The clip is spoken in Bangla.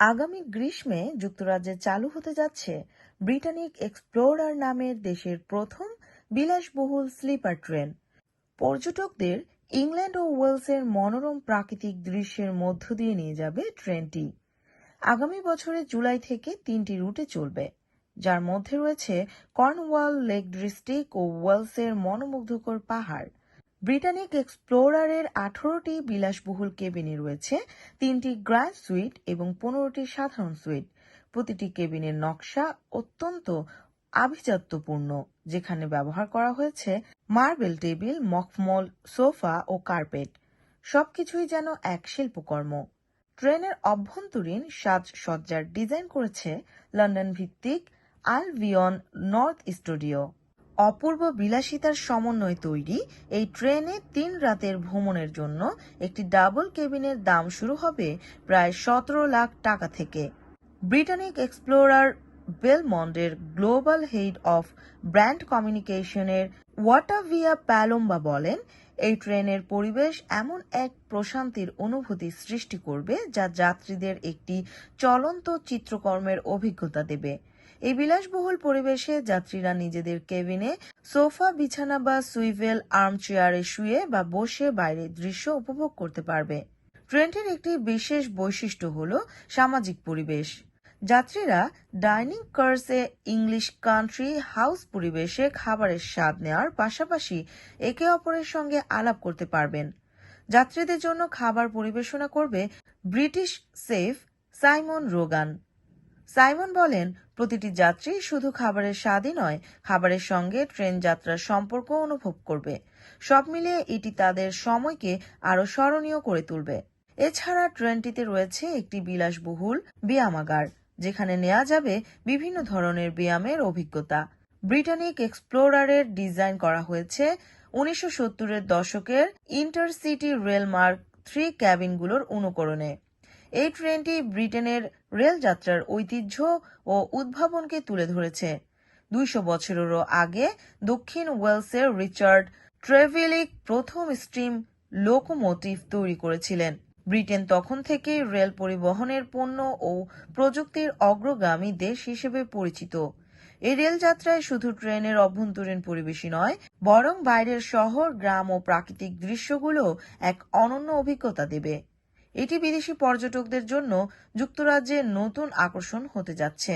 আগামী গ্রীষ্মে যুক্তরাজ্যে চালু হতে যাচ্ছে ব্রিটানিক এক্সপ্লোরার নামের দেশের প্রথম বিলাসবহুল স্লিপার ট্রেন। পর্যটকদের ইংল্যান্ড ও ওয়েলসের মনোরম প্রাকৃতিক দৃশ্যের মধ্য দিয়ে নিয়ে যাবে ট্রেনটি। আগামী বছরের জুলাই থেকে তিনটি রুটে চলবে, যার মধ্যে রয়েছে কর্নওয়াল লেক ডিস্ট্রিক্ট ও ওয়েলসের মনোমুগ্ধকর পাহাড়। ব্রিটানিক এক্সপ্লোরারের আঠারোটি বিলাসবহুল কেবিনে রয়েছে তিনটি গ্র্যান্ড সুইট এবং পনেরোটি সাধারণ সুইট। প্রতিটি কেবিনের নকশা অত্যন্ত আভিজাত্যপূর্ণ, যেখানে ব্যবহার করা হয়েছে মার্বেল টেবিল, মখমল, সোফা ও কার্পেট। সবকিছুই যেন এক শিল্পকর্ম। ট্রেনের অভ্যন্তরীণ সাজসজ্জার ডিজাইন করেছে লন্ডন ভিত্তিক আলভিয়ন নর্থ স্টুডিও। অপূর্ব বিলাসিতার সমন্বয়ে তৈরি এই ট্রেনে তিন রাতের ভ্রমণের জন্য একটি ডাবল কেবিনের দাম শুরু হবে প্রায় সতেরো লাখ টাকা থেকে। ব্রিটানিক এক্সপ্লোরার বেলমন্ডের গ্লোবাল হেড অফ ব্র্যান্ড কমিউনিকেশনের ওয়াটাভিয়া প্যালোম্বা বলেন, এই ট্রেনের পরিবেশ এমন এক প্রশান্তির অনুভূতি সৃষ্টি করবে যা যাত্রীদের একটি চলন্ত চিত্রকর্মের অভিজ্ঞতা দেবে। এই বিলাসবহুল পরিবেশে যাত্রীরা নিজেদের কেবিনে সোফা, বিছানা বা সুইভেল আর্ম চেয়ারে শুয়ে বা বসে বাইরের দৃশ্য উপভোগ করতে পারবে। ট্রেনটির একটি বিশেষ বৈশিষ্ট্য হল সামাজিক পরিবেশ। যাত্রীরা ডাইনিং কার্সে ইংলিশ কান্ট্রি হাউস পরিবেশে খাবারের স্বাদ নেওয়ার পাশাপাশি একে অপরের সঙ্গে আলাপ করতে পারবেন। যাত্রীদের জন্য খাবার পরিবেশনা করবে British chef Simon Rogan. Simon বলেন, প্রতিটি যাত্রী শুধু খাবারের স্বাদই নয়, খাবারের সঙ্গে ট্রেন যাত্রার সম্পর্ক অনুভব করবে। সব মিলিয়ে এটি তাদের সময়কে আরও স্মরণীয় করে তুলবে। এছাড়া ট্রেনটিতে রয়েছে একটি বিলাসবহুল ব্যায়ামাগার যেখানে নেওয়া যাবে বিভিন্ন ধরনের ব্যায়ামের অভিজ্ঞতা। ব্রিটানিক এক্সপ্লোরারের ডিজাইন করা হয়েছে উনিশশো সত্তরের দশকের ইন্টারসিটি রেল মার্ক থ্রি ক্যাবিনগুলোর অনুকরণে। এই ট্রেনটি ব্রিটেনের রেলযাত্রার ঐতিহ্য ও উদ্ভাবনকে তুলে ধরেছে। দুইশো বছরেরও আগে দক্ষিণ ওয়েলসের রিচার্ড ট্রেভিলিক প্রথম স্টিম লোকোমোটিভ তৈরি করেছিলেন। ব্রিটেন তখন থেকেই রেল পরিবহনের পণ্য ও প্রযুক্তির অগ্রগামী দেশ হিসেবে পরিচিত। এই রেলযাত্রায় শুধু ট্রেনের অভ্যন্তরীণ পরিবেশই নয়, বরং বাইরের শহর, গ্রাম ও প্রাকৃতিক দৃশ্যগুলো এক অনন্য অভিজ্ঞতা দেবে। এটি বিদেশি পর্যটকদের জন্য যুক্তরাজ্যের নতুন আকর্ষণ হতে যাচ্ছে।